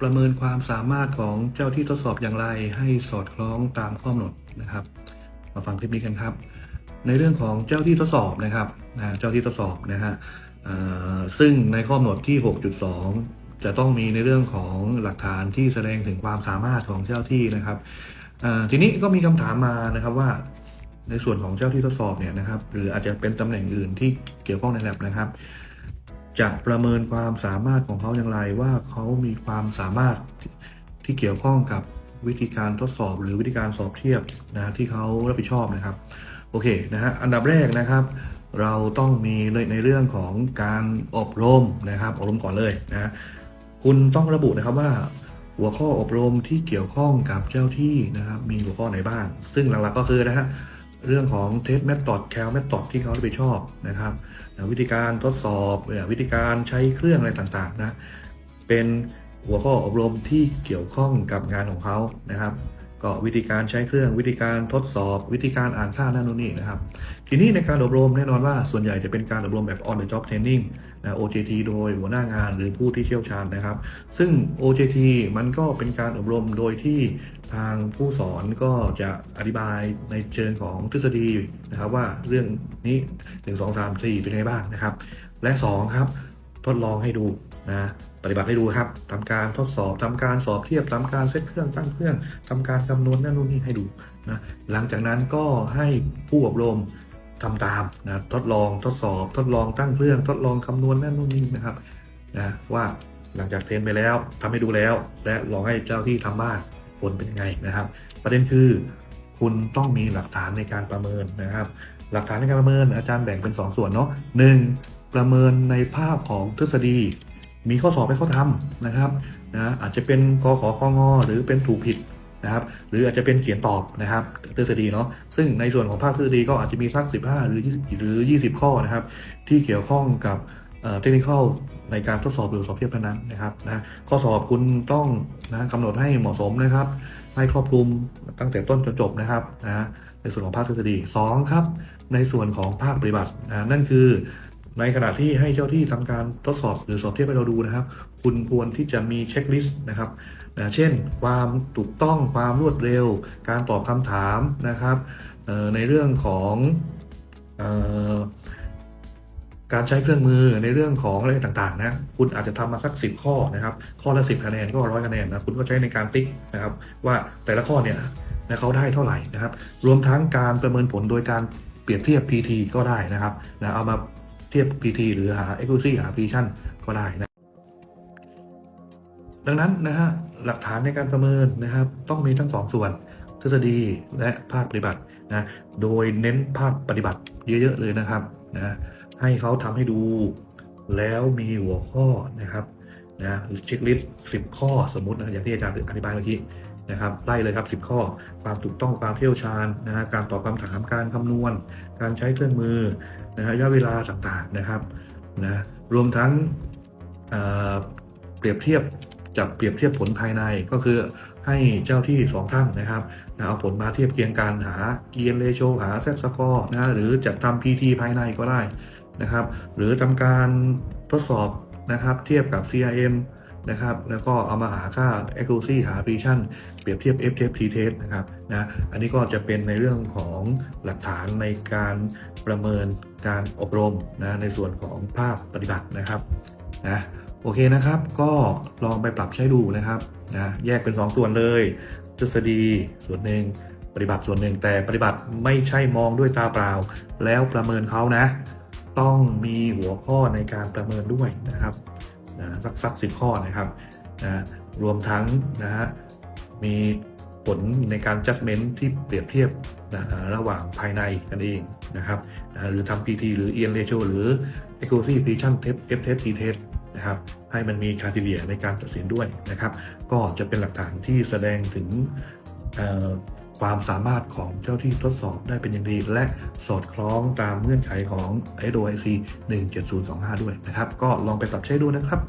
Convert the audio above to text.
ประเมินความสามารถของเจ้าที่ทดสอบอย่างไรให้สอดคล้องตามข้อกำหนดนะครับ มาฟังคลิปนี้กันครับ ในเรื่องของเจ้าที่ทดสอบนะครับนะเจ้าที่ทดสอบนะฮะซึ่งในข้อกำหนดที่ 6.2 จะต้องมีในเรื่องของหลักฐานที่แสดงถึงความสามารถของเจ้าที่นะครับทีนี้ก็มีคำถามมานะครับว่า ในส่วนของเจ้าที่ทดสอบเนี่ยนะครับ หรืออาจจะเป็นตำแหน่งอื่นที่เกี่ยวข้องใน lab นะครับ จะประเมินความสามารถของเขาอย่างไรว่าเขามีความสามารถที่ที่เกี่ยวข้องกับวิธีการทดสอบหรือวิธีการสอบเทียบนะที่เขารับผิดชอบนะครับโอเคนะฮะอันดับแรกนะครับ เราต้องมีในในเรื่องของการอบรมนะครับ อบรมก่อนเลยนะคุณต้องระบุนะครับว่าหัวข้ออบรมที่เกี่ยวข้องกับเจ้าที่นะครับ มีหัวข้อไหนบ้าง ซึ่งหลักๆก็คือนะฮะ เรื่องของเทสเมธอดแคลเมธอดที่เขารับผิดชอบนะครับนะวิธีการทดสอบวิธีการใช้เครื่องอะไรต่างๆนะเป็นหัวข้ออบรมที่เกี่ยวข้องกับงานของเขานะครับ ก็วิธีการใช้เครื่องวิธีการทดสอบ วิธีการอ่านค่านั่นนู่นนี่นะครับ ทีนี้ในการอบรมแน่นอนว่าส่วนใหญ่จะเป็นการอบรมแบบ on the job training นะ OJT โดยหัวหน้างานหรือผู้ที่เชี่ยวชาญนะครับ ซึ่ง OJT มันก็เป็นการอบรมโดยที่ทางผู้สอนก็จะอธิบายในเชิงของทฤษฎีนะครับว่าเรื่องนี้ 1 2 3 4 เป็นไงบ้างนะครับ และ 2 ครับ ทดลองให้ดูนะปฏิบัติให้ดูครับทำการทดสอบทำการสอบเทียบทำการเซตเครื่องตั้งเครื่องทำการคำนวณนั่นนู่นนี่ให้ดูนะหลังจากนั้นก็ให้ผู้อบรมทำตามนะทดลองทดสอบ ทดลองตั้งเครื่อง ทดลองคำนวณนั่นนู่นนี่นะครับนะว่าหลังจากเทรนไปแล้วทำให้ดูแล้ว และลองให้เจ้าที่ทำบ้างผลเป็นยังไงนะครับ ประเด็นคือ คุณต้องมีหลักฐานในการประเมินนะครับ หลักฐานในการประเมินอาจารย์แบ่งเป็น 2 ส่วนเนาะหนึ่งประเมินในภาพของทฤษฎี มีข้อสอบให้เขาทำนะครับนะอาจจะเป็นกขอข้องอหรือเป็นถูกผิดนะครับ หรืออาจจะเป็นเขียนตอบนะครับทฤษฎีเนาะซึ่งในส่วนของภาคทฤษฎีก็อาจจะมีสัก15 หรือ20หรือ 20 ข้อนะครับ ที่เกี่ยวข้องกับเทคนิคในการทดสอบหรือสอบเทียบนั้นนะครับนะข้อสอบคุณต้องนะกำหนดให้เหมาะสมนะครับ ให้ครอบคลุมตั้งแต่ต้นจนจบนะครับนะในส่วนของภาคทฤษฎี2ครับในส่วนของภาคปฏิบัตินะนั่นคือ ในขณะที่ให้เจ้าที่ทำการทดสอบหรือสอบเทียบให้เราดูนะครับ คุณควรที่จะมีเช็คลิสต์นะครับนะเช่น ความถูกต้องความรวดเร็ว การตอบคำถามนะครับในเรื่องของออการใช้เครื่องมือในเรื่องของอะไรต่างๆนะคุณอาจจะทำมาสัก10ข้อนะครับ ข้อละ10คะแนนก็ร้อยคะแนนนะคุณก็ใช้ในการติ๊กนะครับ ว่าแต่ละข้อเนี่ยนะเขาได้เท่าไหร่นะครับ รวมทั้งการประเมินผลโดยการเปรียบเทียบ PT ก็ได้นะครับนะเอามา เทียบ PT หรือหา accuracy หา precision ก็ได้นะ ดังนั้นนะฮะหลักฐานในการประเมินนะครับ ต้องมีทั้งสองส่วนทฤษฎีและภาคปฏิบัตินะโดยเน้นภาคปฏิบัติเยอะ ๆ เลยนะครับนะให้เขาทำให้ดูแล้วมีหัวข้อนะครับนะเช็คลิสต์สิบข้อสมมตินะอย่างที่อาจารย์อธิบายเมื่อกี้ นะครับไล่เลยครับ 10 ข้อ ความถูกต้องความเที่ยวชาญนะฮะการตอบคำถามการคำนวณ การใช้เครื่องมือนะฮะระยะเวลาต่างๆนะครับนะรวมทั้งเอ่อเปรียบเทียบจับเปรียบเทียบผลภายในก็คือให้เจ้าที่สองท่านนะครับนะเอาผลมาเทียบเคียงกันหา e n ratio หา z score นะหรือจัดทำ PT ภายในก็ได้นะครับ หรือทำการทดสอบนะครับเทียบกับ CRM นะครับ แล้วก็เอามาหาค่า accuracy หา precision เปรียบเทียบ F test T test นะครับนะอันนี้ก็จะเป็นในเรื่องของหลักฐานในการประเมินการอบรมนะในส่วนของภาพปฏิบัตินะครับนะโอเคนะครับ ก็ลองไปปรับใช้ดูนะครับนะแยกเป็น 2 ส่วนเลยทฤษฎีส่วนหนึ่งปฏิบัติส่วนหนึ่งแต่ปฏิบัติไม่ใช่มองด้วยตาเปล่า แล้วประเมินเขานะ ต้องมีหัวข้อในการประเมินด้วยนะครับ นะสักสักสิบข้อนะครับนะรวมทั้งนะฮะมีผลในการ judgment ที่เปรียบเทียบนะระหว่างภายในกันเองนะครับนะหรือทำ PT หรือ EN ratio หรือ accuracy precision test F test T test นะครับให้มันมีคาทีเรียในการตัดสินด้วยนะครับ ก็จะเป็นหลักฐานที่แสดงถึง ความสามารถของเจ้าที่ทดสอบได้เป็นอย่างดี และสอดคล้องตามเงื่อนไขของ ISO IC 17025 ด้วยนะครับ ก็ลองไปปรับใช้ดูนะครับ